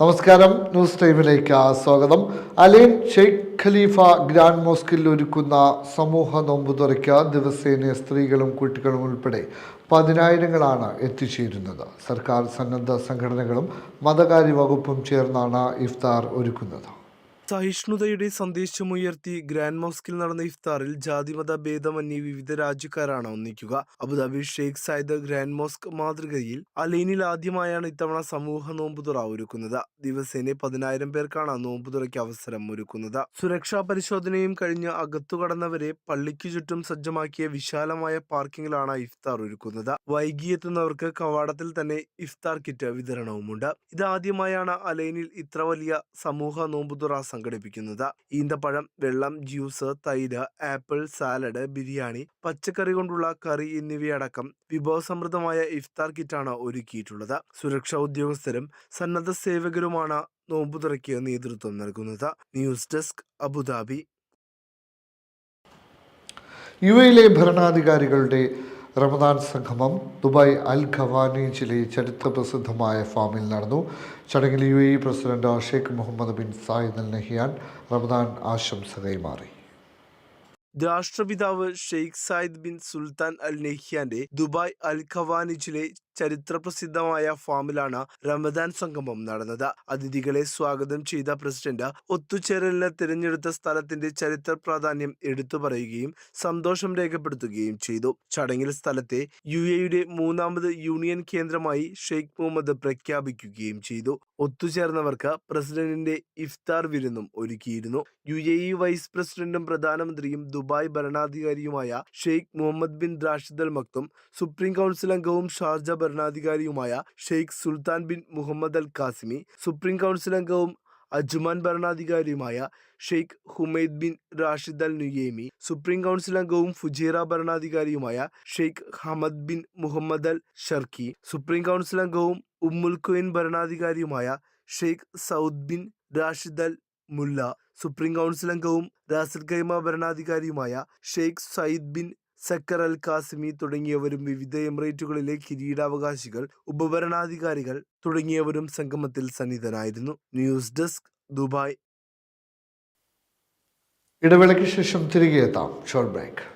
നമസ്കാരം. ന്യൂസ് ടൈമിലേക്ക് സ്വാഗതം. Al Ain Sheikh Khalifa grand മോസ്കിൽ ഒരുക്കുന്ന സമൂഹ നോമ്പുതുറയ്ക്ക് ദിവസേന സ്ത്രീകളും കുട്ടികളും ഉൾപ്പെടെ പതിനായിരങ്ങളാണ് എത്തിച്ചേരുന്നത്. സർക്കാർ സന്നദ്ധ സംഘടനകളും മതകാര്യ വകുപ്പും ചേർന്നാണ് ഇഫ്താർ ഒരുക്കുന്നത്. സഹിഷ്ണുതയുടെ സന്ദേശമുയർത്തി ഗ്രാൻഡ് മോസ്കിൽ നടന്ന ഇഫ്താറിൽ ജാതിമത ഭേദമന്യേ വിവിധ രാജ്യക്കാരാണ് ഒന്നിക്കുക. Abu Dhabi Sheikh Zayed grand mosque മാതൃകയിൽ അലൈനിൽ ആദ്യമായാണ് ഇത്തവണ സമൂഹ നോമ്പുതുറ ഒരുക്കുന്നത്. ദിവസേന പതിനായിരം പേർക്കാണ് നോമ്പുതുറയ്ക്ക് അവസരം ഒരുക്കുന്നത്. സുരക്ഷാ പരിശോധനയും കഴിഞ്ഞ് അകത്തു കടന്നവരെ പള്ളിക്കു ചുറ്റും സജ്ജമാക്കിയ വിശാലമായ പാർക്കിംഗിലാണ് ഇഫ്താർ ഒരുക്കുന്നത്. വൈകിയെത്തുന്നവർക്ക് കവാടത്തിൽ തന്നെ ഇഫ്താർ കിറ്റ് വിതരണവുമുണ്ട്. ഇതാദ്യമായാണ് അലൈനിൽ ഇത്ര വലിയ സമൂഹ നോമ്പുതുറ സംഘടിപ്പിക്കുന്നത്. ഈന്തപ്പഴം വെള്ളം ജ്യൂസ് തൈര് ആപ്പിൾ സാലഡ് ബിരിയാണി പച്ചക്കറി കൊണ്ടുള്ള കറി എന്നിവയടക്കം വിഭവസമൃദ്ധമായ ഇഫ്താർ കിറ്റാണ് ഒരുക്കിയിട്ടുള്ളത്. സുരക്ഷാ ഉദ്യോഗസ്ഥരും സന്നദ്ധ സേവകരുമാണ് നോമ്പുതുറയ്ക്ക് നേതൃത്വം നൽകുന്നത്. News desk Abu Dhabi. യു എയിലെ ഭരണാധികാരികളുടെ റമദാൻ സംഗമം ദുബായ് അൽ ഖവാനി ഖവാനീജിലെ ചരിത്രപ്രസിദ്ധമായ ഫാമിൽ നടന്നു. ചടങ്ങിൽ U A president Sheikh Mohammed bin Zayed Al Nahyan Ramadan ആശംസ കൈമാറി രാഷ്ട്രപിതാവ് Sheikh Zayed bin Sultan Al നെഹ്യാന്റെ Dubai Al ഖവാനിജിലെ ചരിത്രപ്രസിദ്ധമായ ഫാമിലാണ് റമദാൻ സംഗമം നടന്നത്. അതിഥികളെ സ്വാഗതം ചെയ്ത പ്രസിഡന്റ് ഒത്തുചേരലിന് തിരഞ്ഞെടുത്ത സ്ഥലത്തിന്റെ ചരിത്ര പ്രാധാന്യം എടുത്തു പറയുകയും സന്തോഷം രേഖപ്പെടുത്തുകയും ചെയ്തു. ചടങ്ങിൽ സ്ഥലത്തെ യു എയുടെ മൂന്നാമത് യൂണിയൻ കേന്ദ്രമായി ഷെയ്ഖ് മുഹമ്മദ് പ്രഖ്യാപിക്കുകയും ചെയ്തു. ഒത്തുചേർന്നവർക്ക് പ്രസിഡന്റിന്റെ ഇഫ്താർ വിരുന്നും ഒരുക്കിയിരുന്നു. യു എ ഇ വൈസ് പ്രസിഡന്റും പ്രധാനമന്ത്രിയും Dubai ഭരണാധികാരിയുമായ Sheikh Mohammed bin Rashid Al Maktoum supreme council അംഗവും Sharjah ഭരണാധികാരിയുമായ Sheikh Sultan bin Mohammed Al Qasimi supreme council അംഗവും Ajman ഭരണാധികാരിയുമായ Sheikh Humaid bin Rashid Al Nuaimi supreme council അംഗവും Fujairah ഭരണാധികാരിയുമായ Sheikh Hamad bin Mohammed Al Sharqi supreme council അംഗവും Umm Al Quwain ഭരണാധികാരിയുമായ Sheikh Saud bin Rashid Al Mualla supreme council അംഗവും Ras al Khaimah ഭരണാധികാരിയുമായ Sheikh Saeed bin Saqr Al Qasimi തുടങ്ങിയവരും വിവിധ എമിറേറ്റുകളിലെ കിരീടാവകാശികൾ ഉപഭരണാധികാരികൾ തുടങ്ങിയവരും സംഗമത്തിൽ സന്നിധനായിരുന്നു news desk Dubai. ഇടവേളയ്ക്ക് ശേഷം തിരികെ എത്താം. Short break.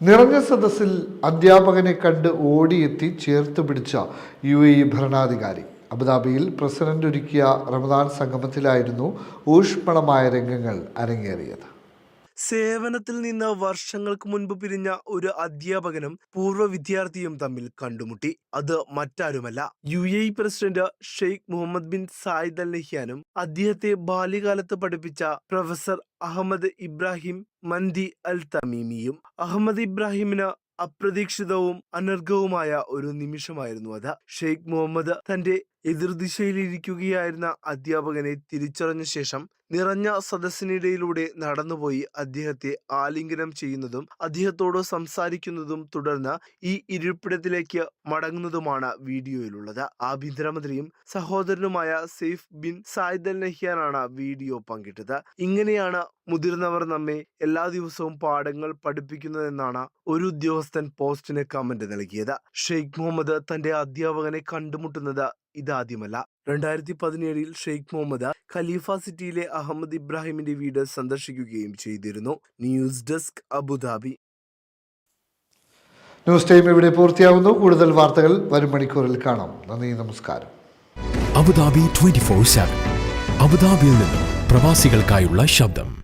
നിറഞ്ഞ സദസ്സിൽ അധ്യാപകനെ കണ്ട് ഓടിയെത്തി ചേർത്ത് പിടിച്ച യു എ ഭരണാധികാരി. അബുദാബിയിൽ പ്രസിഡന്റ് ഒരുക്കിയ റമദാൻ സംഗമത്തിലായിരുന്നു ഊഷ്മളമായ രംഗങ്ങൾ അരങ്ങേറിയത്. സേവനത്തിൽ നിന്ന് വർഷങ്ങൾക്ക് മുൻപ് പിരിഞ്ഞ ഒരു അധ്യാപകനും പൂർവ വിദ്യാർത്ഥിയും തമ്മിൽ കണ്ടുമുട്ടി. അത് മറ്റാരുമല്ല. U A president Sheikh Mohammed bin Zayed Al നഹ്യാനും അദ്ദേഹത്തെ ബാല്യകാലത്ത് പഠിപ്പിച്ച professor Ahmed Ibrahim Mandi Al തമീമിയും Ahmed ഇബ്രാഹിമിന് അപ്രതീക്ഷിതവും അനർഘവുമായ ഒരു നിമിഷമായിരുന്നു അത്. ഷെയ്ഖ് മുഹമ്മദ് തന്റെ എതിർദിശയിലിരിക്കുകയായിരുന്ന അധ്യാപകനെ തിരിച്ചറിഞ്ഞ ശേഷം നിറഞ്ഞ സദസ്സിനിടയിലൂടെ നടന്നുപോയി അദ്ദേഹത്തെ ആലിംഗനം ചെയ്യുന്നതും അദ്ദേഹത്തോട് സംസാരിക്കുന്നതും തുടർന്ന് ഈ ഇരിപ്പിടത്തിലേക്ക് മടങ്ങുന്നതുമാണ് വീഡിയോയിലുള്ളത്. ആഭ്യന്തരമന്ത്രിയും സഹോദരനുമായ സെയ്ഫ് ബിൻ സായിദ് അൽ നഹ്യാനാണ് വീഡിയോ പങ്കിട്ടത്. ഇങ്ങനെയാണ് മുതിർന്നവർ നമ്മെ എല്ലാ ദിവസവും പാഠങ്ങൾ പഠിപ്പിക്കുന്നതെന്നാണ് ഒരു ഉദ്യോഗസ്ഥൻ പോസ്റ്റിന് കമന്റ് നൽകിയത്. ഷെയ്ഖ് മുഹമ്മദ് തന്റെ അധ്യാപകനെ കണ്ടുമുട്ടുന്നത് ഇതാദ്യമല്ല. രണ്ടായിരത്തി പതിനേഴിൽ ഷെയ്ഖ് മുഹമ്മദ് ഖലീഫ സിറ്റിയിലെ അഹമ്മദ് ഇബ്രാഹിമിന്റെ വീട് സന്ദർശിക്കുകയും ചെയ്തിരുന്നു. News desk Abu Dhabi. News time ഇവിടെ പൂർത്തിയാകുന്നു. കൂടുതൽ വാർത്തകൾ വരും മണിക്കൂറിൽ കാണാം. നന്ദി നമസ്കാരം. Abu Dhabi twenty four seven. അബുദാബിയിൽ നിന്നും പ്രവാസികൾക്കായുള്ള ശബ്ദം.